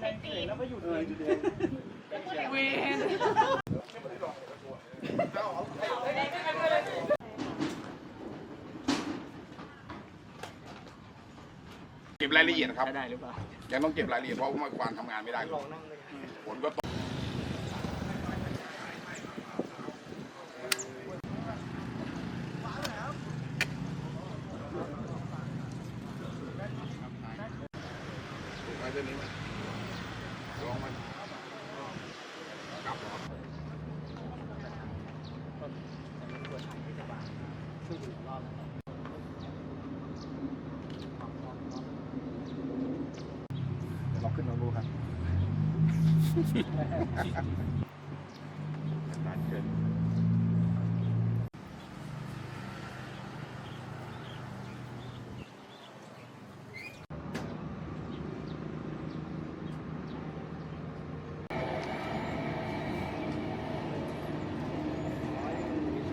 ใช้ตีนเวนเก็บรายละเอียดครับ ได้หรือเปล่า ยังต้องเก็บรายละเอียดเพราะว่าควานทำงานไม่ได้ฝนก็ตกไปเส้นนี้ไหม ลองไหมกลับหรอเดี๋ยวเราขึ้นลองดูครับนานเกิน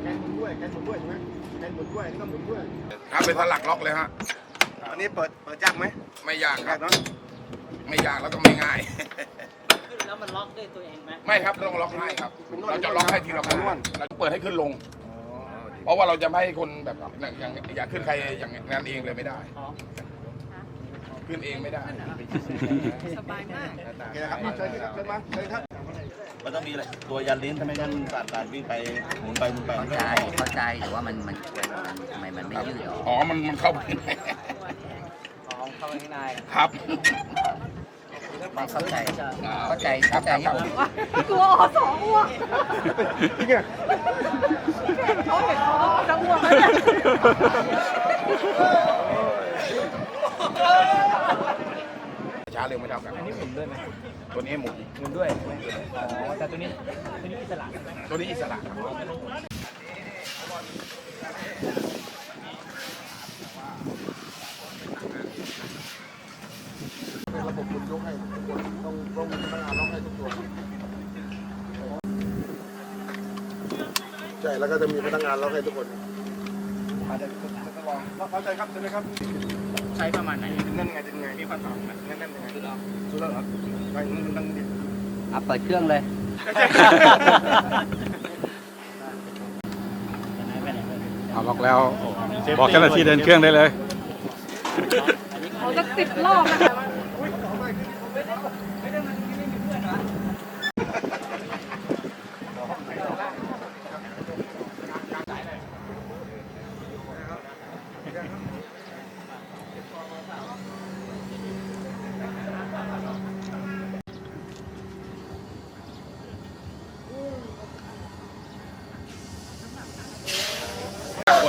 แกนหมุน ด้วยแกนหมุนด้วยใช่ไหมแกนหมุนด้วยนี่ก็หมุนด้วยครับเป็นสลักล็อกเลยฮะอันนี้เปิดเปิดยากไหมไม่ยากคยารักบเนาะไม่ยากแล้วก็ไม่ง่ายแล้วมันล็อกด้วยตัวเองไหมไม่ครับต้องล็อกให้ครับ เราจะล็อกให้ทีละคนเราจะเปิดให้ขึ้นลง เพราะว่าเราจะไม่ให้คนแบบอย่างอยากขึ้นใครอย่างนั้นเองเลยไม่ได้ ขึ้นเองไม่ได้สบายมากโอเคนะครับมาเชิญครับเชิญมาเชิญครับมันต้องมีอะไรตัวยันลิ้นทำไมงั้นสารการวิ่งไปหมุนไปหมุนไปเข้าใจเข้าใจแต่ว่ามันมันมันทำไมมันไม่ยืดหรออ๋อมันมันเข้าไปอ๋อเข้าไปข้างในครับไม่เข้าใจเข้าใจเข้าใจที่ผมกลัวอสองอ้วกจริงอะเขาเห็นเขาก็จะอ้วกแล้ว เนี่ยช้าเร็วไม่เท่ากัน อันนี้หมุนด้วยไหมตัวนี้หมุนหมุนด้วยใช่ไหมอ๋อแต่ตัวนี้ตัวนี้อิสระตัวนี้อิสระครับเป็นระบบหมุนยกให้ทุกคนต้องต้องมีพนักงานล็อกให้ทุกตัวใช่แล้วก็จะมีพนักงานล็อกให้ทุกคน อาจจะจะลองเข้าใจครับใช่ไหมครับใช้ประมาณไหนนั่นไงเป็นไงมีความต่างกันนั่นนั่นยังไงสุดแล้วสุดแล้วเหรอไม่มันต้องดิอะเปิดเครื่องเลยเอาล็อกแล้ว บอกเจ้าหน้าที่เดินเครื่องได้เลยเขาจะสิบรอบนะคะ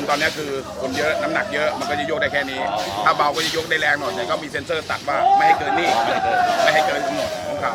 ตอนนี้คือคนเยอะน้ำหนักเยอะมันก็จะโยกได้แค่นี้ ถ้าเบาก็จะยกได้แรงหน่อยแต่ก็มีเซ็นเซอร์ตัดว่าไม่ให้เกินนี่ไม่ให้เกินกำหนดของเขา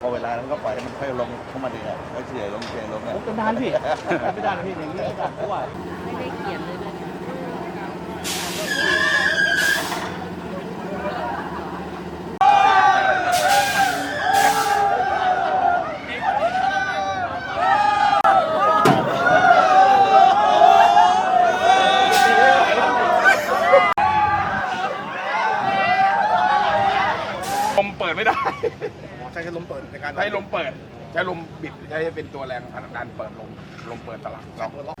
พอเวลานั้นก็ปล่อยให้มันค่อยลงเข้ามาดีอะค่อยเฉยลงเฉยลง อะเป็นด้านพี่เป็นด้านพี่อย่างนี้เพราะว่าไม่ได้เขียนเลยนะลมเปิดไม่ได้ ใช้แค่ลมเปิดในการใช้ลมเปิด ใช้ลมบิดใช้เป็นตัวแรงผลักดันเปิดลมลมเปิดตลาดล็อก